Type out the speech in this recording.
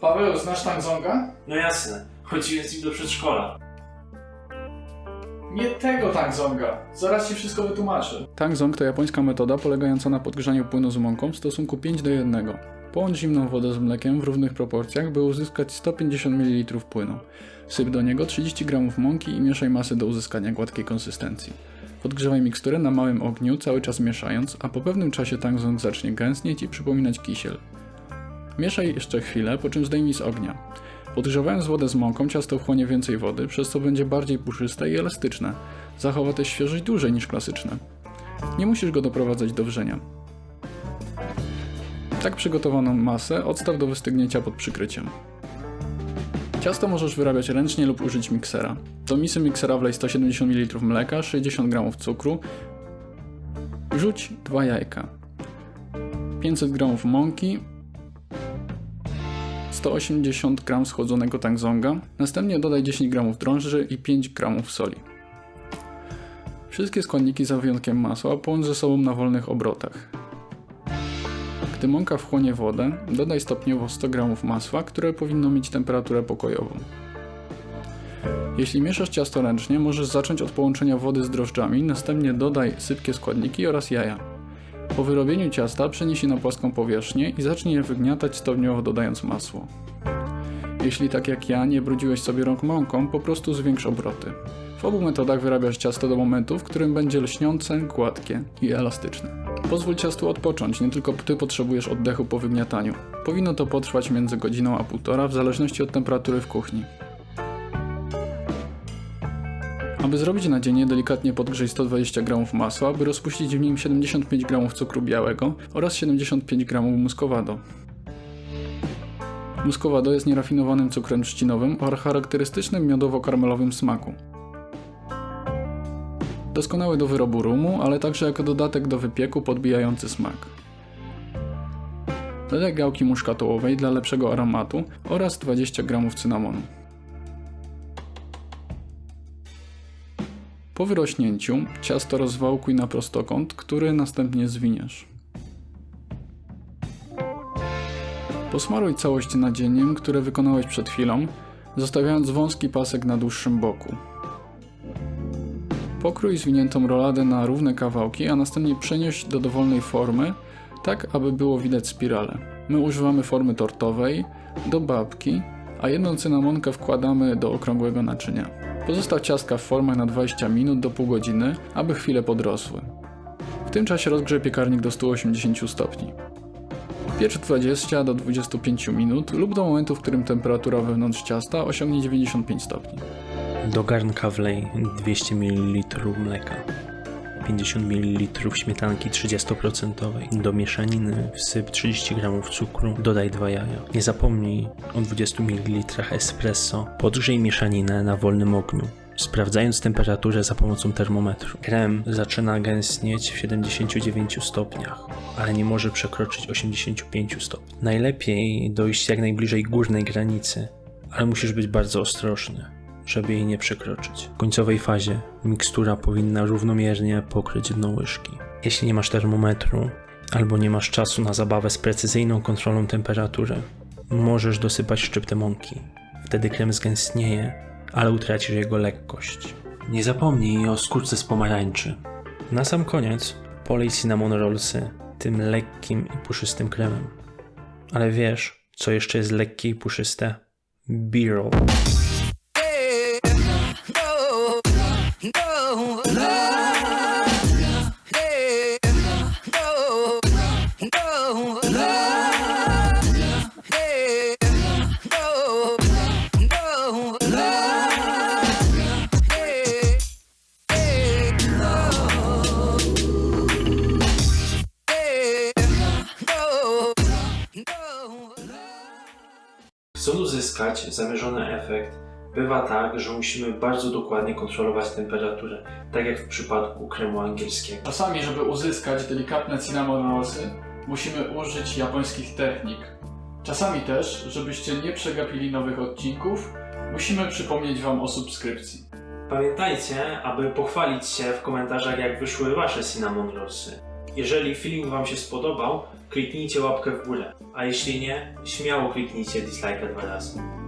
Paweł, znasz Tangzonga? No jasne, chodziłem z nim do przedszkola. Nie tego Tangzonga. Zaraz ci wszystko wytłumaczę. Tangzong to japońska metoda polegająca na podgrzaniu płynu z mąką w stosunku 5 do 1. Połącz zimną wodę z mlekiem w równych proporcjach, by uzyskać 150 ml płynu. Syp do niego 30 g mąki i mieszaj masę do uzyskania gładkiej konsystencji. Podgrzewaj miksturę na małym ogniu, cały czas mieszając, a po pewnym czasie tangzong zacznie gęstnieć i przypominać kisiel. Mieszaj jeszcze chwilę, po czym zdejmij z ognia. Podgrzewając wodę z mąką, ciasto wchłonie więcej wody, przez co będzie bardziej puszyste i elastyczne. Zachowa też świeżość dłużej niż klasyczne. Nie musisz go doprowadzać do wrzenia. Tak przygotowaną masę odstaw do wystygnięcia pod przykryciem. Ciasto możesz wyrabiać ręcznie lub użyć miksera. Do misy miksera wlej 170 ml mleka, 60 g cukru. Wrzuć 2 jajka. 500 g mąki, 180 g schłodzonego tangzonga, następnie dodaj 10 g drąży i 5 g soli. Wszystkie składniki za wyjątkiem masła połącz ze sobą na wolnych obrotach. Gdy mąka wchłonie wodę, dodaj stopniowo 100 g masła, które powinno mieć temperaturę pokojową. Jeśli mieszasz ciasto ręcznie, możesz zacząć od połączenia wody z drożdżami, następnie dodaj sypkie składniki oraz jaja. Po wyrobieniu ciasta przenieś je na płaską powierzchnię i zacznij je wygniatać stopniowo dodając masło. Jeśli tak jak ja nie brudziłeś sobie rąk mąką, po prostu zwiększ obroty. W obu metodach wyrabiasz ciasto do momentu, w którym będzie lśniące, gładkie i elastyczne. Pozwól ciastu odpocząć, nie tylko ty potrzebujesz oddechu po wygniataniu. Powinno to potrwać między godziną a półtora w zależności od temperatury w kuchni. Aby zrobić nadzienie, delikatnie podgrzej 120 g masła, by rozpuścić w nim 75 g cukru białego oraz 75 g muscovado. Muscovado jest nierafinowanym cukrem trzcinowym o charakterystycznym miodowo-karmelowym smaku. Doskonały do wyrobu rumu, ale także jako dodatek do wypieku podbijający smak. Dodaj gałki muszkatołowej dla lepszego aromatu oraz 20 g cynamonu. Po wyrośnięciu ciasto rozwałkuj na prostokąt, który następnie zwiniesz. Posmaruj całość nadzieniem, które wykonałeś przed chwilą, zostawiając wąski pasek na dłuższym boku. Pokrój zwiniętą roladę na równe kawałki, a następnie przenieś do dowolnej formy, tak aby było widać spirale. My używamy formy tortowej, do babki, a jedną cynamonkę wkładamy do okrągłego naczynia. Pozostaw ciastka w formach na 20 minut do pół godziny, aby chwilę podrosły. W tym czasie rozgrzej piekarnik do 180 stopni. Piecz 20 do 25 minut lub do momentu, w którym temperatura wewnątrz ciasta osiągnie 95 stopni. Do garnka wlej 200 ml mleka, 50 ml śmietanki 30%. Do mieszaniny wsyp 30 g cukru, dodaj 2 jaja. Nie zapomnij o 20 ml espresso. Podgrzej mieszaninę na wolnym ogniu. Sprawdzając temperaturę za pomocą termometru. Krem zaczyna gęstnieć w 79 stopniach, ale nie może przekroczyć 85 stopni. Najlepiej dojść jak najbliżej górnej granicy, ale musisz być bardzo ostrożny żeby jej nie przekroczyć. W końcowej fazie mikstura powinna równomiernie pokryć dno łyżki. Jeśli nie masz termometru albo nie masz czasu na zabawę z precyzyjną kontrolą temperatury, możesz dosypać szczyptę mąki. Wtedy krem zgęstnieje, ale utracisz jego lekkość. Nie zapomnij o skórce z pomarańczy. Na sam koniec polej cinnamon rollsy tym lekkim i puszystym kremem. Ale wiesz, co jeszcze jest lekkie i puszyste? B-roll. Chcąc uzyskać zamierzony efekt, bywa tak, że musimy bardzo dokładnie kontrolować temperaturę, tak jak w przypadku kremu angielskiego. Czasami, żeby uzyskać delikatne cinnamon rollsy, musimy użyć japońskich technik. Czasami też, żebyście nie przegapili nowych odcinków, musimy przypomnieć Wam o subskrypcji. Pamiętajcie, aby pochwalić się w komentarzach, jak wyszły wasze cinnamon rollsy. Jeżeli film Wam się spodobał, kliknijcie łapkę w górę, a jeśli nie, śmiało kliknijcie dislike'a dwa razy.